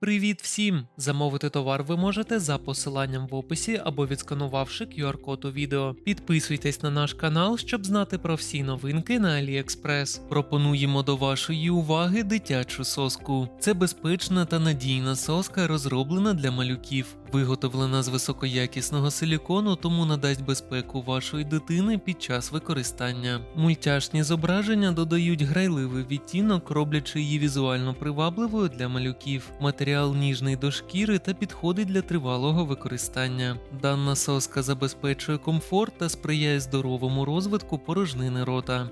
Привіт всім! Замовити товар ви можете за посиланням в описі або відсканувавши QR-код у відео. Підписуйтесь на наш канал, щоб знати про всі новинки на AliExpress. Пропонуємо до вашої уваги дитячу соску. Це безпечна та надійна соска, розроблена для малюків. Виготовлена з високоякісного силікону, тому надасть безпеку вашої дитини під час використання. Мультяшні зображення додають грайливий відтінок, роблячи її візуально привабливою для малюків. Матеріал ніжний до шкіри та підходить для тривалого використання. Дана соска забезпечує комфорт та сприяє здоровому розвитку порожнини рота.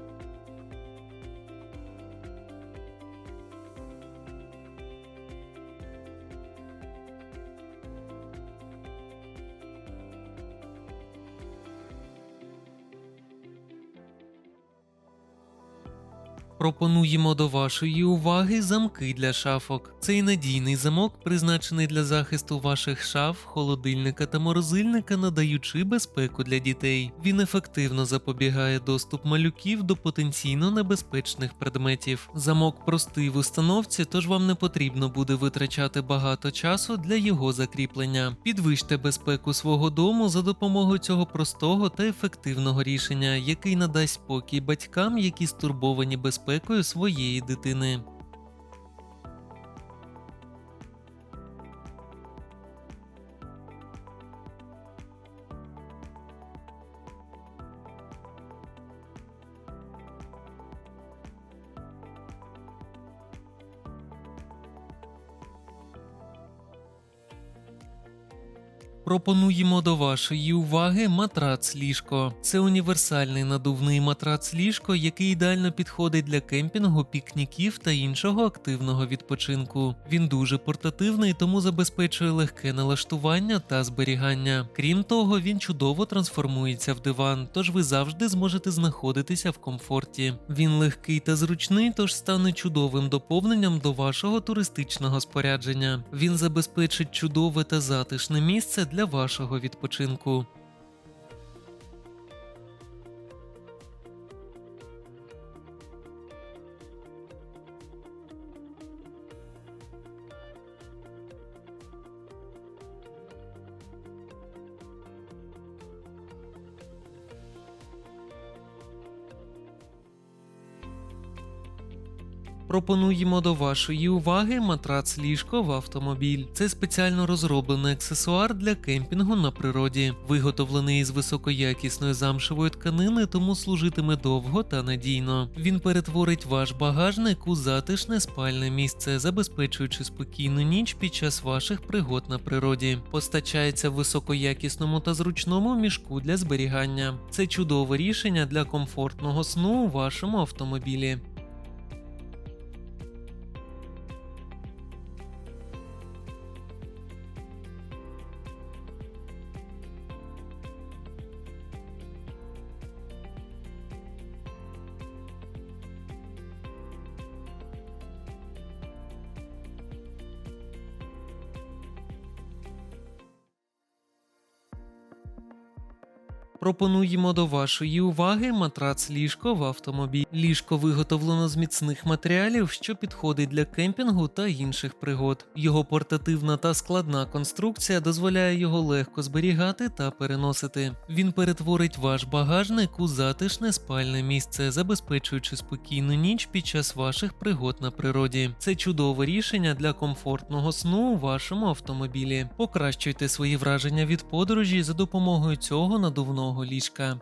Пропонуємо до вашої уваги замки для шафок. Цей надійний замок призначений для захисту ваших шаф, холодильника та морозильника, надаючи безпеку для дітей. Він ефективно запобігає доступ малюків до потенційно небезпечних предметів. Замок простий в установці, тож вам не потрібно буде витрачати багато часу для його закріплення. Підвищте безпеку свого дому за допомогою цього простого та ефективного рішення, який надасть спокій батькам, які стурбовані безпекою своєї дитини. Пропонуємо до вашої уваги матрац ліжко. Це універсальний надувний матрац ліжко, який ідеально підходить для кемпінгу, пікніків та іншого активного відпочинку. Він дуже портативний, тому забезпечує легке налаштування та зберігання. Крім того, він чудово трансформується в диван, тож ви завжди зможете знаходитися в комфорті. Він легкий та зручний, тож стане чудовим доповненням до вашого туристичного спорядження. Він забезпечить чудове та затишне місце для вашого відпочинку. Пропонуємо до вашої уваги матрац ліжко в автомобіль. Це спеціально розроблений аксесуар для кемпінгу на природі, виготовлений із високоякісної замшевої тканини, тому служитиме довго та надійно. Він перетворить ваш багажник у затишне спальне місце, забезпечуючи спокійну ніч під час ваших пригод на природі. Постачається в високоякісному та зручному мішку для зберігання. Це чудове рішення для комфортного сну у вашому автомобілі. Пропонуємо до вашої уваги матрац ліжко в автомобіль. Ліжко виготовлено з міцних матеріалів, що підходить для кемпінгу та інших пригод. Його портативна та складна конструкція дозволяє його легко зберігати та переносити. Він перетворить ваш багажник у затишне спальне місце, забезпечуючи спокійну ніч під час ваших пригод на природі. Це чудове рішення для комфортного сну у вашому автомобілі. Покращуйте свої враження від подорожі за допомогою цього надувного ліжка.